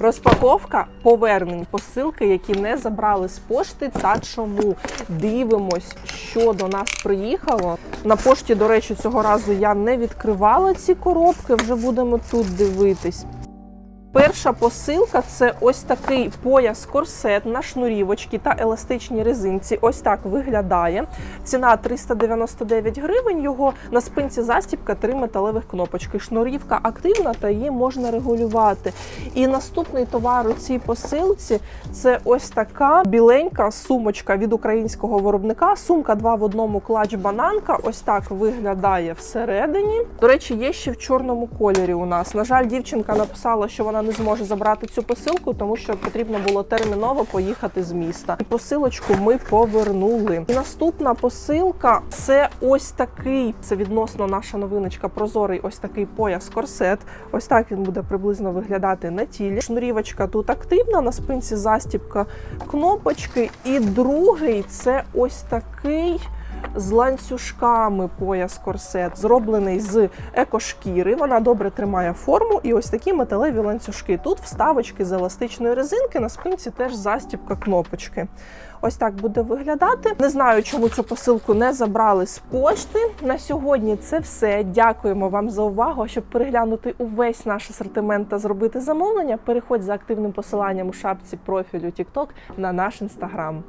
Розпаковка повернень посилки, які не забрали з пошти. Та чому дивимось, що до нас приїхало. На пошті, до речі, цього разу я не відкривала ці коробки. Вже будемо тут дивитись. Перша посилка це ось такий пояс корсет на шнурівочки та еластичній резинці. Ось так виглядає. Ціна 399 гривень. Його на спинці застібка три металевих кнопочки. Шнурівка активна та її можна регулювати. І наступний товар у цій посилці це ось така біленька сумочка від українського виробника. Сумка 2 в одному клач бананка. Ось так виглядає всередині. До речі, є ще в чорному кольорі у нас. На жаль, дівчинка написала, що вона не зможе забрати цю посилку, тому що потрібно було терміново поїхати з міста. І посилочку ми повернули. І наступна посилка це ось такий. Це відносно наша новиночка. Прозорий ось такий пояс корсет. Ось так він буде приблизно виглядати на тілі. Шнурівочка тут активна, на спинці застібка кнопочки. І другий це ось такий. З ланцюжками пояс корсет зроблений з екошкіри. Вона добре тримає форму. І ось такі металеві ланцюжки. Тут вставочки з еластичної резинки. На спинці теж застібка кнопочки. Ось так буде виглядати. Не знаю, чому цю посилку не забрали з пошти. На сьогодні це все. Дякуємо вам за увагу. Щоб переглянути увесь наш асортимент та зробити замовлення, переходь за активним посиланням у шапці профілю TikTok на наш інстаграм.